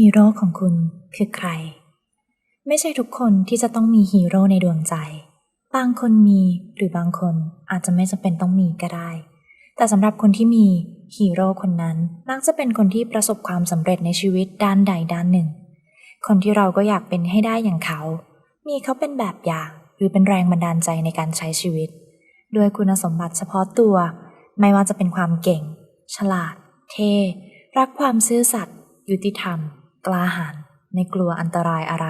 ฮีโร่ของคุณคือใคร ไม่ใช่ทุกคนที่จะต้องมีฮีโร่ในดวงใจ บางคนมีหรือบางคนอาจจะไม่จำเป็นต้องมีก็ได้ แต่สำหรับคนที่มีฮีโร่คนนั้นมักจะเป็นคนที่ประสบความสำเร็จในชีวิตด้านใดด้านหนึ่ง คนที่เราก็อยากเป็นให้ได้อย่างเขา มีเขาเป็นแบบอย่างหรือเป็นแรงบันดาลใจในการใช้ชีวิต ด้วยคุณสมบัติเฉพาะตัว ไม่ว่าจะเป็นความเก่ง ฉลาด เท่ รักความซื่อสัตย์ยุติธรรม กล้าหาญไม่กลัวอันตรายอะไร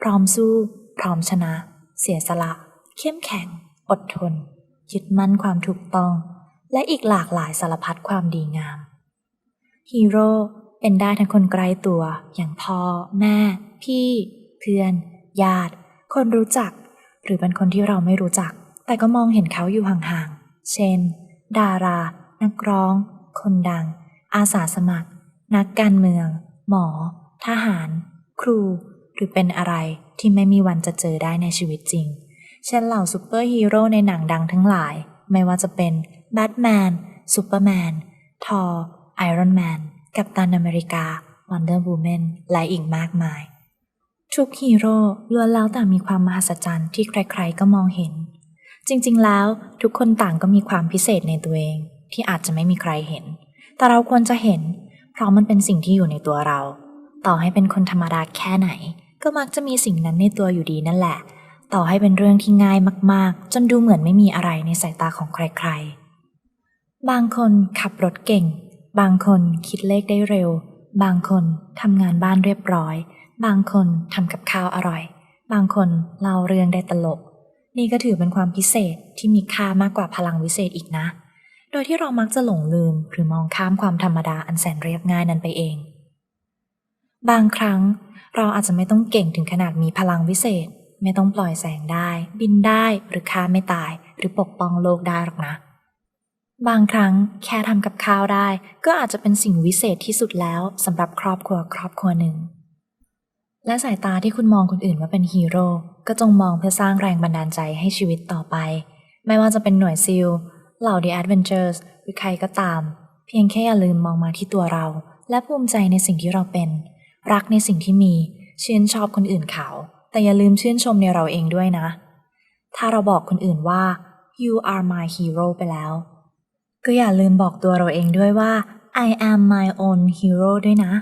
พร้อมสู้ พร้อมชนะ เสียสละ เข้มแข็ง อดทน ยึดมั่นความถูกต้อง และอีกหลากหลายสารพัดความดีงาม ฮีโร่เป็นได้ทั้งคนไกลตัว อย่างพ่อ แม่ พี่ เพื่อน ญาติ คนรู้จัก หรือเป็นคนที่เราไม่รู้จัก แต่ก็มองเห็นเขาอยู่ห่างๆ เช่น ดารา นักร้อง คนดัง อาสาสมัคร นักการเมือง หมอ ทหาร ครู หรือเป็นอะไรที่ไม่มีวันจะเจอได้ในชีวิตจริง เช่นเหล่าซูเปอร์ฮีโร่ในหนังดังทั้งหลาย ไม่ว่าจะเป็นแบทแมนซูเปอร์แมนทอร์ไอรอนแมนกัปตันอเมริกาวันเดอร์บูแมนและอีกมากมาย ทุกฮีโร่ล้วนแล้วแต่มีความมหัศจรรย์ที่ใครๆก็มองเห็น จริงๆ แล้วทุกคนต่างก็มีความพิเศษในตัวเองที่อาจจะไม่มีใครเห็น แต่เราควรจะเห็น เพราะมันเป็นสิ่งที่อยู่ในตัวเรา ต่อให้เป็นคนธรรมดาแค่ไหน ก็มักจะมีสิ่งนั้นในตัวอยู่ดีนั่นแหละ ต่อให้เป็นเรื่องที่ง่ายมากๆ จนดูเหมือนไม่มีอะไรในสายตาของใครๆ บางคนขับรถเก่ง บางคนคิดเลขได้เร็ว บางคนทำงานบ้านเรียบร้อย บางคนทำกับข้าวอร่อย บางคนเล่าเรื่องได้ตลก นี่ก็ถือเป็นความพิเศษที่มีค่ามากกว่าพลังวิเศษอีกนะ โดยที่เรามักจะหลงลืมหรือมองข้ามความธรรมดาอันแสนเรียบง่ายนั้นไปเอง บางครั้งเราอาจจะไม่ต้องเก่งถึงขนาดมีพลังวิเศษ ไม่ต้องปล่อยแสงได้ บินได้หรือฆ่าไม่ตาย หรือปกป้องโลกได้หรอกนะ บางครั้งแค่ทำกับข้าวได้ ก็อาจจะเป็นสิ่งวิเศษที่สุดแล้วสำหรับครอบครัวครอบครัวหนึ่ง และสายตาที่คุณมองคนอื่นว่าเป็นฮีโร่ก็จงมองเพื่อสร้างแรงบันดาลใจให้ชีวิตต่อไป ไม่ว่าจะเป็นหน่วยซิลเหล่า The Adventures หรือใครก็ตาม เพียงแค่อย่าลืมมองมาที่ตัวเรา และภูมิใจในสิ่งที่เราเป็น รักในสิ่งที่มีชื่นชอบคนอื่นเขา แต่อย่าลืมชื่นชมในเราเองด้วยนะ ถ้าเราบอกคนอื่นว่า you are my hero ไปแล้ว ก็อย่าลืมบอกตัวเราเองด้วยว่า I am my own hero ด้วยนะ